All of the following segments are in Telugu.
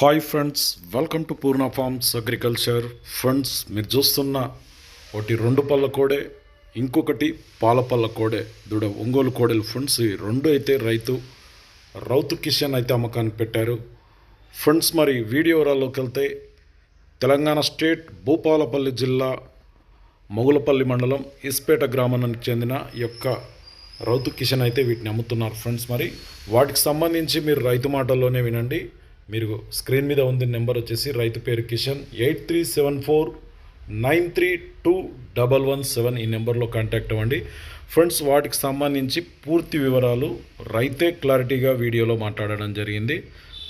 Hi friends welcome to Purna farms agriculture friends మీరు చూస్తున్న ఒకటి రెండు పళ్ళ కోడే ఇంకొకటి పాల పళ్ళ కోడే దూడ ఒంగోలు కోడెలు ఫ్రెండ్స్ ఈ రెండు అయితే రైతు రౌతు కిషన్ అయితే అమ్మకానికి పెట్టారు. ఫ్రెండ్స్ మరి వీడియో వివరాల్లోకి వెళ్తే తెలంగాణ స్టేట్ భూపాలపల్లి జిల్లా మొగులపల్లి మండలం ఇస్పేట గ్రామానికి చెందిన యొక్క రౌతు కిషన్ అయితే వీటిని అమ్ముతున్నారు ఫ్రెండ్స్ మరి వాటికి సంబంధించి మీరు రైతు మాటల్లోనే వినండి. మీరు స్క్రీన్ మీద ఉంది నెంబర్ వచ్చేసి రైతు పేరు Kishan eight three seven four nine three two double one seven ఈ నెంబర్లో కాంటాక్ట్ అవ్వండి. ఫ్రెండ్స్ వాటికి సంబంధించి పూర్తి వివరాలు రైతే క్లారిటీగా వీడియోలో మాట్లాడడం జరిగింది.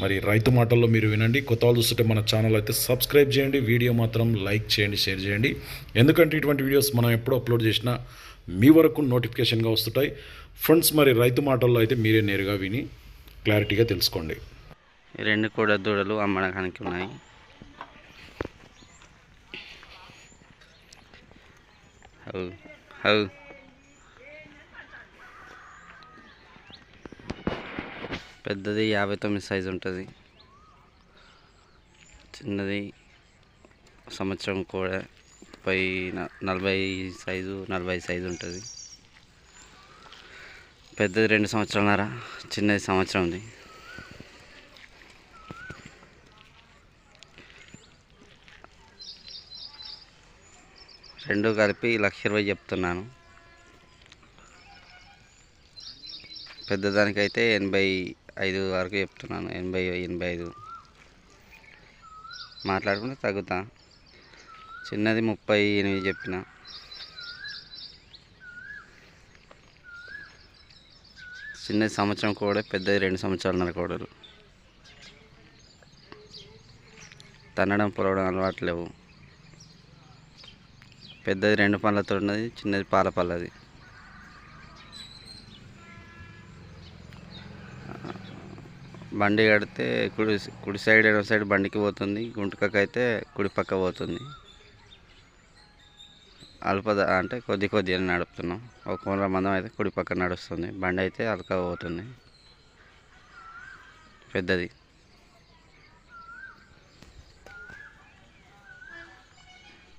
మరి రైతు మాటల్లో మీరు వినండి. కొత్త వాళ్ళు చూస్తుంటే మన ఛానల్ అయితే సబ్స్క్రైబ్ చేయండి. వీడియో మాత్రం లైక్ చేయండి షేర్ చేయండి. ఎందుకంటే ఇటువంటి వీడియోస్ మనం ఎప్పుడు అప్లోడ్ చేసినా మీ వరకు నోటిఫికేషన్గా వస్తుంటాయి. ఫ్రెండ్స్ మరి రైతు మాటల్లో అయితే మీరే నేరుగా విని క్లారిటీగా తెలుసుకోండి. ఈ రెండు కూడా దూడలు అమ్మడానికి ఉన్నాయి. How how. పెద్దది యాభై తొమ్మిది సైజు ఉంటుంది. చిన్నది సంవత్సరం కూడా ముప్పై నలభై సైజు నలభై సైజు ఉంటుంది. పెద్దది రెండు సంవత్సరాలన్నర చిన్నది సంవత్సరం ఉంది రెండు కలిపి లక్ష ఇరవై చెప్తున్నాను. పెద్దదానికైతే ఎనభై ఐదు వరకు చెప్తున్నాను. ఎనభై ఎనభై ఐదు. మాట్లాడుకుంటే తగ్గుతా. చిన్నది ముప్పై ఎనిమిది చెప్పిన. చిన్నది సంవత్సరం కూడా పెద్దది రెండు సంవత్సరాలన్నర కోడలు. తన్నడం పొలవడం అలవాటు లేవు. పెద్దది రెండు పళ్ళతో ఉన్నది చిన్నది పాల పళ్ళది బండి కడితే కుడి కుడి సైడ్ ఎడమ సైడ్ బండికి పోతుంది గుంటకకి అయితే కుడి పక్క పోతుంది. అల్పద అంటే కొద్ది కొద్ది అని నడుపుతున్నాం. ఒక మూల మందం అయితే కుడి పక్క నడుస్తుంది బండి అయితే అలక పోతుంది. పెద్దది.